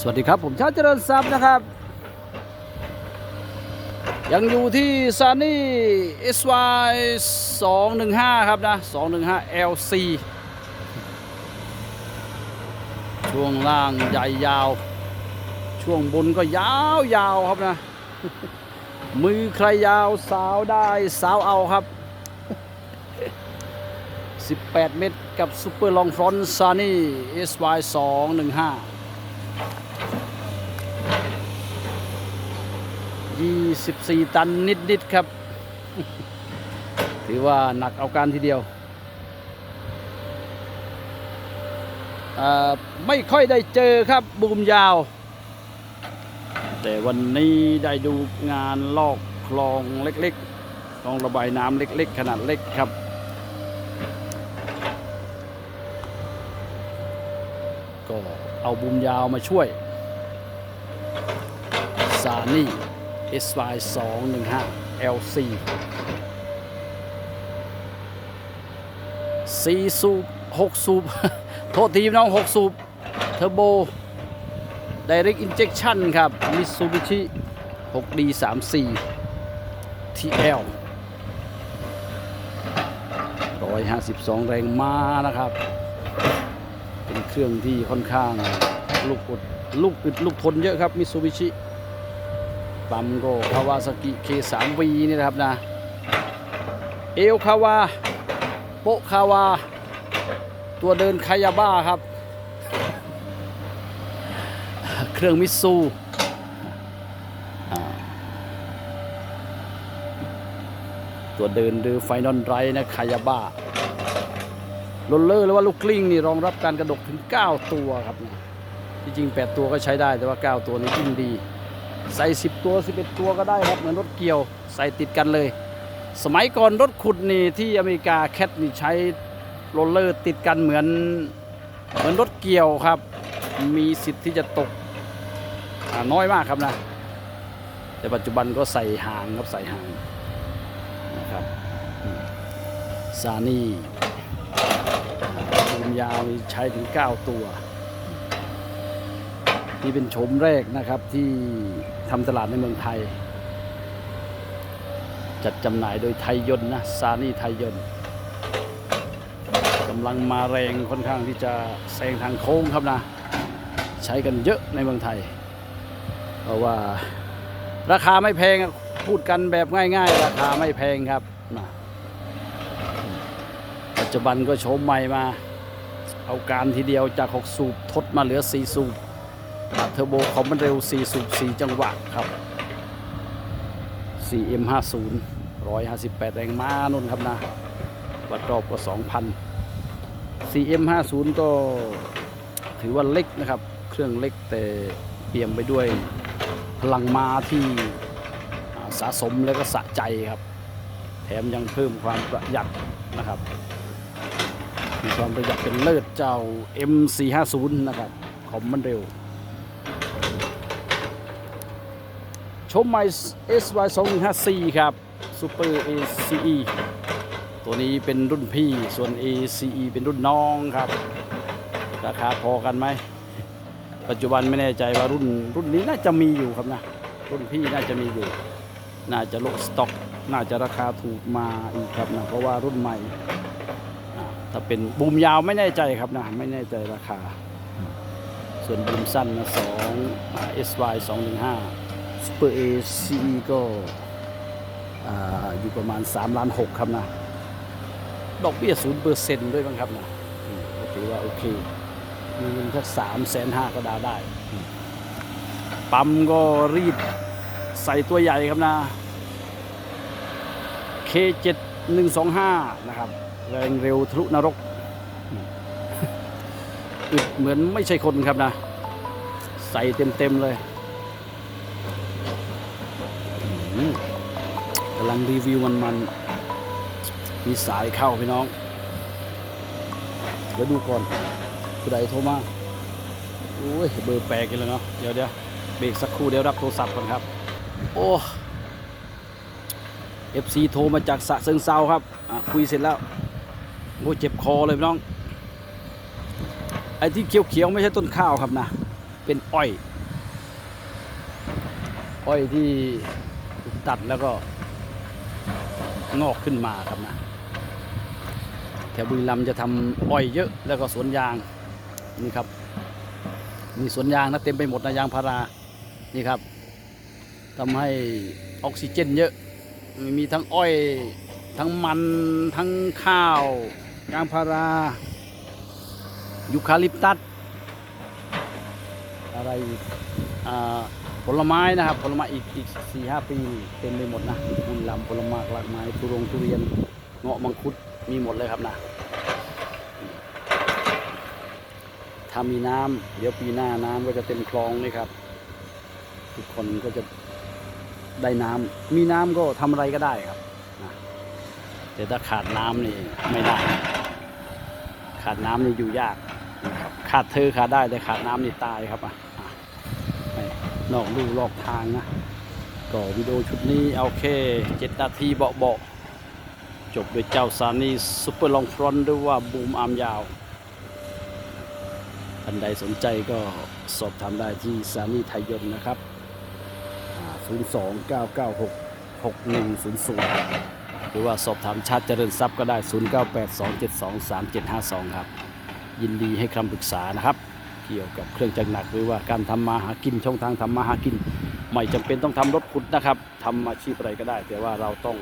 สวัสดีครับ ผมชาติเจริญทรัพย์นะครับ ยังอยู่ที่ซานี่ SY 215 ครับนะ 215 LC ช่วงล่างใหญ่ยาว ช่วงบนก็ยาวยาวครับนะ มือใครยาวสาวได้สาวเอาครับ 18 เมตรกับซูเปอร์ลองฟรอนซานี่ SY 215 24 ตันนิดๆครับ ถือว่าหนักเอาการทีเดียว ไม่ค่อยได้เจอครับบูมยาว แต่วันนี้ได้ดูงานลอกคลองเล็กๆคลองระบายน้ำเล็ก ๆ ขนาดเล็กครับก็เอาบูมยาวมาช่วย ซานี่ SY 215 LC สี่สูบหกสูบ โทษทีน้องหกสูบ เทอร์โบ Direct Injection ครับ Mitsubishi 6D34 TL 152 แรงม้านะครับ เป็นเครื่องที่ค่อนข้างลูกอุดลูกอึดลูกทนเยอะครับ Mitsubishi ปั๊มก็คาวาซากิ K3V นี่นะครับนะ เอลคาวา โปคาวา ตัวเดินคายาบ้าครับ เครื่องมิซูตัวเดินดือไฟนอลไรนะคายาบ้าโรลเลอร์หรือว่าลูกกลิ้งนี่รองรับการกระดกถึง 9 ตัวครับ ที่จริง 8 ตัวก็ใช้ได้แต่ว่า 9 ตัวนี้ยิ่งดี ใส่ 10 ตัว 11 ตัวก็ได้ครับ เหมือนรถเกี่ยวใส่ติดกันเลย สมัยก่อนรถขุดนี่ที่อเมริกาแคทนี่ใช้โรลเลอร์ติดกันเหมือนเหมือนรถเกี่ยวครับ มีสิทธิ์ที่จะตกน้อยมากครับนะ แต่ปัจจุบันก็ใส่หางครับใส่หางนะครับซานี่ลมยาวนี่ใช้ถึง 9 ตัว นี่เป็นโฉมแรกนะครับที่ทำตลาดในเมืองไทย จัดจำหน่ายโดยไทยยนนะซานี่ไทยยนกำลังมาแรงค่อนข้างที่จะแซงทางโค้งครับนะ ใช้กันเยอะในเมืองไทย เพราะว่า ราคาไม่แพงพูดกันแบบง่าย ๆ ราคาไม่แพงครับนะปัจจุบันก็โฉมใหม่มา เอาการทีเดียวจาก 6 สูบทดมาเหลือ 4 สูบ เทอร์โบคอมมันเร็ว4สูบ4จังหวะครับ 4M50 158 แรงม้านุ่นครับนะ วัดรอบก็ 2,000 4M50 ก็ถือว่าเล็กนะครับ เครื่องเล็กแต่เปี่ยมไปด้วยพลังม้าที่สะสมและก็สะใจครับ แถมยังเพิ่มความประหยัดนะครับมีความประหยัดเป็นเลิศเจ้า M450 นะครับคอมมันเร็ว ชมใหม่ SY 2 5 4ครับ Super ACE ตัวนี้เป็นรุ่นพี่ส่วน ACE เป็นรุ่นน้องครับ ราคาพอกันไหม ปัจจุบันไม่แน่ใจว่ารุ่นรุ่นนี้น่าจะมีอยู่ครับนะ รุ่นพี่น่าจะมีอยู่ น่าจะลดสต็อก น่าจะราคาถูกมาอีกครับนะ เพราะว่ารุ่นใหม่อ่าถ้าเป็นบูมยาวไม่แน่ใจครับนะ ไม่แน่ใจราคา ส่วนบูมสั้นนะสองอ่า SY 2 1 5 Super ACE ก็ออยู่ประมาณ 3 ล้าน6ครับนะ ดอกเบี้ย0เปอร์เซ็นต์ด้วยบ้างครับนะอืมก็ถือว่าโอเค มีเงินสักสามแสนห้าก็ดาวได้ ปั๊มก็รีดใส่ตัวใหญ่ครับนะ K7 125 นะครับ แรงเร็วทะลุนรก อึดเหมือนไม่ใช่คนครับนะ ใส่เต็ม ๆ เลยกำลังรีวิวมันมันๆมีสายเข้าพี่น้อง เดี๋ยวดูก่อนผู้ใดโทรมาโอ้ยเบอร์แปลกกันแล้วเนาะเดี๋ยวเดี๋ยวเบรกสักครู่เดี๋ยวรับโทรศัพท์ก่อนครับ โอ้ FC โทรมาจากสะเซิงเซาครับ คุยเสร็จแล้วโอ้เจ็บคอเลยพี่น้อง ไอ้ที่เขียวๆไม่ใช่ต้นข้าวครับนะ เป็นอ้อย อ้อยที่ตัดแล้วก็งอกขึ้นมาครับนะแถวบุรีรัมย์จะทำอ้อยเยอะแล้วก็สวนยางนี่ครับมีสวนยางนะเต็มไปหมดนะยางพารานี่ครับทำให้ออกซิเจนเยอะ มีทั้งอ้อย ทั้งมันทั้งข้าว ยางพารา ยูคาลิปตัสอะไรอีกอผลไม้นะครับผลไม้อีกอีกสี่ห้าปีเต็มไปหมดนะบุญลำผลไม้หลากไม้ทุรงทุเรียนเงาะมังคุดมีหมดเลยครับนะถ้ามีน้ำเดี๋ยวปีหน้าน้ำก็จะเต็มคลองนี่ครับ ทุกคนก็จะได้น้ำมีน้ำก็ทำอะไรก็ได้ครับนะแต่ถ้าขาดน้ำนี่ไม่ได้ ขาดน้ำนี่อยู่ยาก ขาดเธอขาดได้แต่ขาดน้ำนี่ตายครับอะนอกลู่ลอกทางนะก็วิดีโอชุดนี้เอาแค่เจ็ดนาทีเบาๆจบด้วยเจ้าซานีซุปเปอร์ลองฟรอนต์หรือว่าบูมอาร์มยาวท่านใดสนใจก็สอบถามได้ที่สานีไทยยนต์นะครับ 02 996 6100 หรือว่าสอบถามชาติเจริญทรัพย์ก็ได้ 0982723752 ครับ ยินดีให้คำปรึกษานะครับ เกี่ยวกับเครื่องจักรหนักหรือว่าการทำมาหากินช่องทางทำมาหากิน ไม่จำเป็นต้องทำรถขุดนะครับทำอาชีพอะไรก็ได้ แต่ว่าเราต้อง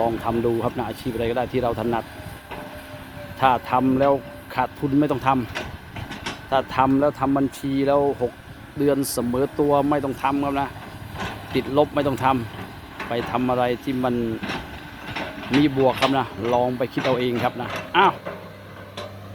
ลองทำดูครับนะอาชีพอะไรก็ได้ที่เราถนัด ถ้าทำแล้วขาดทุนไม่ต้องทำถ้าทำแล้วทำบัญชีแล้วหกเดือนเสมอตัวไม่ต้องทำครับนะติดลบไม่ต้องทำไปทำอะไรที่มันมีบวกครับนะ ลองไปคิดเอาเองครับนะ อ้าว